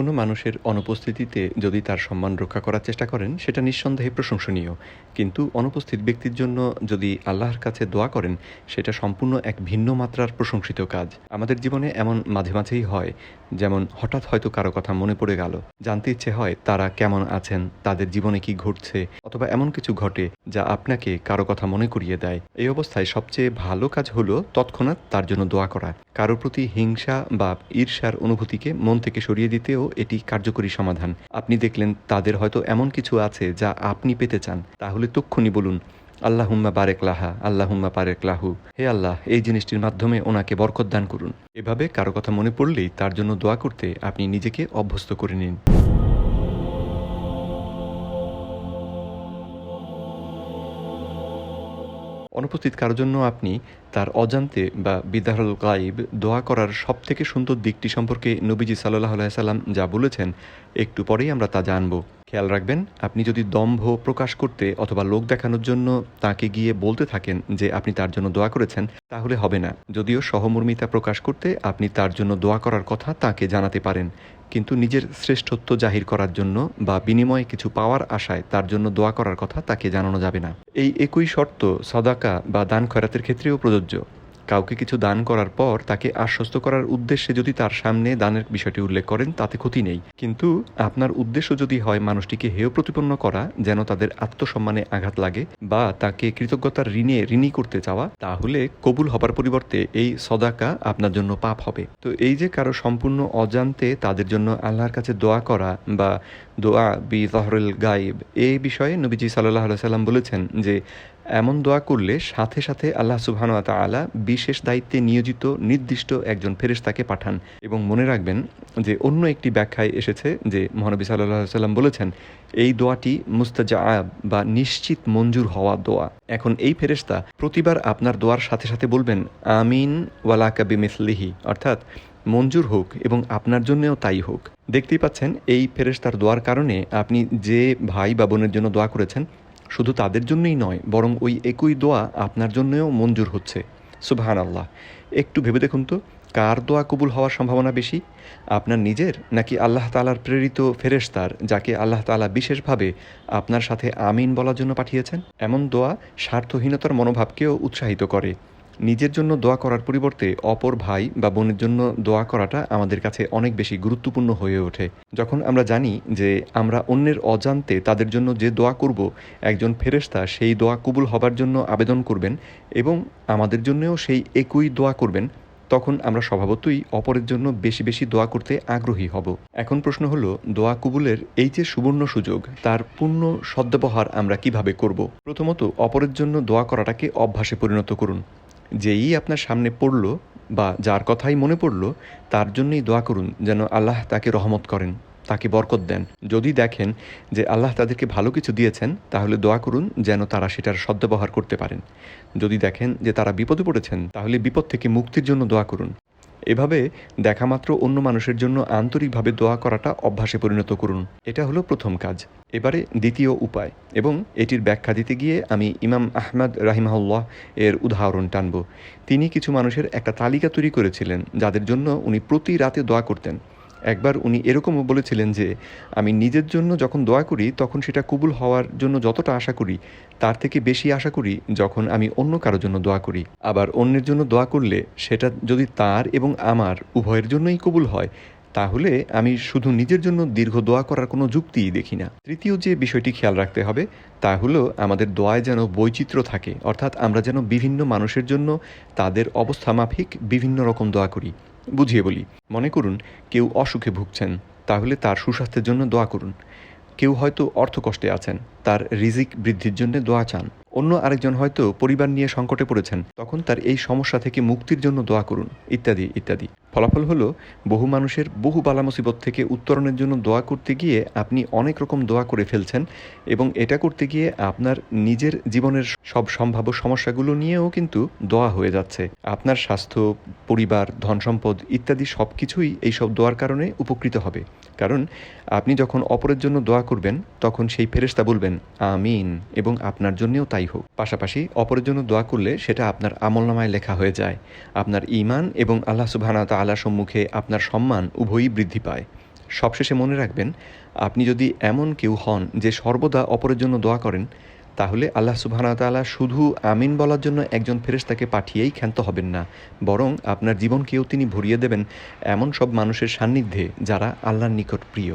কোনো মানুষের অনুপস্থিতিতে যদি তার সম্মান রক্ষা করার চেষ্টা করেন, সেটা নিঃসন্দেহে প্রশংসনীয়। কিন্তু অনুপস্থিত ব্যক্তির জন্য যদি আল্লাহর কাছে দোয়া করেন, সেটা সম্পূর্ণ এক ভিন্ন মাত্রার প্রশংসিত কাজ। আমাদের জীবনে এমন মাঝে মাঝেই হয়, যেমন হঠাৎ হয়তো কারও কথা মনে পড়ে গেল, জানতে ইচ্ছে হয় তারা কেমন আছেন, তাদের জীবনে কি ঘটছে, অথবা এমন কিছু ঘটে যা আপনাকে কারও কথা মনে করিয়ে দেয়। এই অবস্থায় সবচেয়ে ভালো কাজ হলো তৎক্ষণাৎ তার জন্য দোয়া করা। কারও প্রতি হিংসা বা ঈর্ষার অনুভূতিকে মন থেকে সরিয়ে দিতেও এটি কার্যকরী সমাধান। আপনি দেখলেন তাদের হয়তো এমন কিছু আছে যা আপনি পেতে চান। তাহলে তক্ষুনি বলুন, আল্লাহুম্মা বারেক লাহা, আল্লাহুম্মা পারেক লাহু। হে আল্লাহ, এই জিনিসটির মাধ্যমে ওনাকে বরকত দান করুন। এভাবে কারও কথা মনে পড়লেই তার জন্য দোয়া করতে আপনি নিজেকে অভ্যস্ত করে নিন। অনুপস্থিত কারোর জন্য আপনি তার অজান্তে বা বিদাহরুল গাইব দোয়া করার সবথেকে সুন্দর দিকটি সম্পর্কে নবীজি সাল্লাহ সাল্লাম যা বলেছেন, একটু পরেই আমরা তা জানব। খেয়াল রাখবেন, আপনি যদি দম্ভ প্রকাশ করতে অথবা লোক দেখানোর জন্য তাকে গিয়ে বলতে থাকেন যে আপনি তার জন্য দোয়া করেছেন, তাহলে হবে না। যদিও সহমর্মিতা প্রকাশ করতে আপনি তার জন্য দোয়া করার কথা তাকে জানাতে পারেন। কিন্তু নিজের শ্রেষ্ঠত্ব জাহির করার জন্য বা বিনিময়ে কিছু পাওয়ার আশায় তার জন্য দোয়া করার কথা তাকে জানানো যাবে না। এই একই শর্ত সদাকা বা দান খয়রাতের ক্ষেত্রেও প্রযোজ্য। কাউকে কিছু দান করার পর তাকে আশ্বস্ত করার উদ্দেশ্যে যদি তার সামনে দানের বিষয়টি উল্লেখ করেন, তাতে ক্ষতি নেই। কিন্তু আপনার উদ্দেশ্য যদি হয় মানুষটিকে হেয় প্রতিপন্ন করা, যেন তাদের আত্মসম্মানে আঘাত লাগে বা তাকে কৃতজ্ঞতার ঋণে ঋণী করতে চাওয়া, তাহলে কবুল হবার পরিবর্তে এই সদাকা আপনার জন্য পাপ হবে। তো এই যে কারও সম্পূর্ণ অজান্তে তাদের জন্য আল্লাহর কাছে দোয়া করা বা দোয়া বি জহরুল গাইব এই বিষয়ে নবীজি সাল্লাহ সাল্লাম বলেছেন যে এমন দোয়া করলে সাথে সাথে আল্লাহ সুবহান আলা বিশেষ দায়িত্বে নিয়োজিত নির্দিষ্ট একজন ফেরেশতাকে পাঠান। এবং মনে রাখবেন যে অন্য একটি ব্যাখ্যায় এসেছে যে মহানবী সাল্লাহ সাল্লাম বলেছেন, এই দোয়াটি মুস্তাজাব বা নিশ্চিত মঞ্জুর হওয়া দোয়া। এখন এই ফেরেশতা প্রতিবার আপনার দোয়ার সাথে সাথে বলবেন, আমিন ওয়ালাকা বিমিসলিহি। অর্থাৎ, মঞ্জুর হোক এবং আপনার জন্যও তাই হোক। দেখতেই পাচ্ছেন, এই ফেরেশতার দোয়ার কারণে আপনি যে ভাই বা বোনের জন্য দোয়া করেছেন শুধু তাদের জন্যই নয়, বরং ওই একই দোয়া আপনার জন্যও মঞ্জুর হচ্ছে। সুবহান আল্লাহ একটু ভেবে দেখুন তো, কার দোয়া কবুল হওয়ার সম্ভাবনা বেশি? আপনার নিজের, নাকি আল্লাহ তালার প্রেরিত ফেরেশতার, যাকে আল্লাহ তালা বিশেষভাবে আপনার সাথে আমিন বলার জন্য পাঠিয়েছেন? এমন দোয়া স্বার্থহীনতার মনোভাবকেও উৎসাহিত করে। নিজের জন্য দোয়া করার পরিবর্তে অপর ভাই বা বোনের জন্য দোয়া করাটা আমাদের কাছে অনেক বেশি গুরুত্বপূর্ণ হয়ে ওঠে। যখন আমরা জানি যে আমরা অন্যের অজান্তে তাদের জন্য যে দোয়া করব, একজন ফেরেশতা সেই দোয়া কবুল হবার জন্য আবেদন করবেন এবং আমাদের জন্যও সেই একই দোয়া করবেন, তখন আমরা স্বভাবতই অপরের জন্য বেশি বেশি দোয়া করতে আগ্রহী হব। এখন প্রশ্ন হলো, দোয়া কবুলের এই যে সুবর্ণ সুযোগ, তার পূর্ণ সদ্ব্যবহার আমরা কীভাবে করব? প্রথমত, অপরের জন্য দোয়া করাটাকে অভ্যাসে পরিণত করুন। যেই আপনার সামনে পড়ল বা যার কথাই মনে পড়ল, তার জন্যই দোয়া করুন যেন আল্লাহ তাকে রহমত করেন, তাকে বরকত দেন। যদি দেখেন যে আল্লাহ তাদেরকে ভালো কিছু দিয়েছেন, তাহলে দোয়া করুন যেন তারা সেটার সদ্ব্যবহার করতে পারেন। যদি দেখেন যে তারা বিপদে পড়েছেন, তাহলে বিপদ থেকে মুক্তির জন্য দোয়া করুন। এভাবে দেখামাত্র অন্য মানুষের জন্য আন্তরিকভাবে দোয়া করাটা অভ্যাসে পরিণত করুন। এটা হলো প্রথম কাজ। এবারে দ্বিতীয় উপায় এবং এটির ব্যাখ্যা দিতে গিয়ে আমি ইমাম আহমদ রাহিমাহুল্লাহ এর উদাহরণ টানব। তিনি কিছু মানুষের একটা তালিকা তৈরি করেছিলেন, যাদের জন্য উনি প্রতি রাতে দোয়া করতেন। একবার উনি এরকমও বলেছিলেন যে, আমি নিজের জন্য যখন দোয়া করি, তখন সেটা কবুল হওয়ার জন্য যতটা আশা করি, তার থেকে বেশি আশা করি যখন আমি অন্য কারোর জন্য দোয়া করি। আবার অন্যের জন্য দোয়া করলে সেটা যদি তার এবং আমার উভয়ের জন্যই কবুল হয়, তাহলে আমি শুধু নিজের জন্য দীর্ঘ দোয়া করার কোনো যুক্তিই দেখি না। তৃতীয় যে বিষয়টি খেয়াল রাখতে হবে, তা হলো আমাদের দোয়ায় যেন বৈচিত্র্য থাকে, অর্থাৎ আমরা যেন বিভিন্ন মানুষের জন্য তাদের অবস্থা মাফিক বিভিন্ন রকম দোয়া করি। বুঝিয়ে বলি, মনে করুন কেউ অসুখে ভুগছেন, তাহলে তার সুস্বাস্থ্যের জন্য দোয়া করুন। কেউ হয়তো অর্থকষ্টে আছেন, তার রিজিক বৃদ্ধির জন্য দোয়া চান। অন্য আরেকজন হয়তো পরিবার নিয়ে সংকটে পড়েছেন। তখন তার এই সমস্যা থেকে মুক্তির জন্য দোয়া করুন। ইত্যাদি ইত্যাদি। ফলাফল হলো, বহু মানুষের বহু বালা মুসিবত থেকে উত্তরণের জন্য দোয়া করতে গিয়ে আপনি অনেক রকম দোয়া করে ফেলছেন এবং এটা করতে গিয়ে আপনার নিজের জীবনের সব সম্ভাব্য সমস্যাগুলো নিয়েও কিন্তু দোয়া হয়ে যাচ্ছে। আপনার স্বাস্থ্য, পরিবার ধন সম্পদ ইত্যাদি সব কিছুই এইসব দোয়ার কারণে উপকৃত হবে। কারণ আপনি যখন অপরের জন্য দোয়া করবেন, তখন সেই ফেরেশতা বলবেন, আমিন এবং আপনার জন্যেও তাই। হোক, পাশাপাশি অপরের জন্য দোয়া করলে সেটা আপনার আমলনামায় লেখা হয়ে যায়। আপনার ইমান এবং আল্লাহ সুবহানা তাআলার সম্মুখে আপনার সম্মান উভয়ই বৃদ্ধি পায়। সবশেষে মনে রাখবেন, আপনি যদি এমন কেউ হন যে সর্বদা অপরের জন্য দোয়া করেন, তাহলে আল্লাহ সুবাহতালা শুধু আমিন বলার জন্য একজন ফেরেশতাকে পাঠিয়েই ক্ষান্ত হবেন না। বরং আপনার জীবনকেও তিনি ভরিয়ে দেবেন এমন সব মানুষের সান্নিধ্যে যারা আল্লাহর নিকট প্রিয়।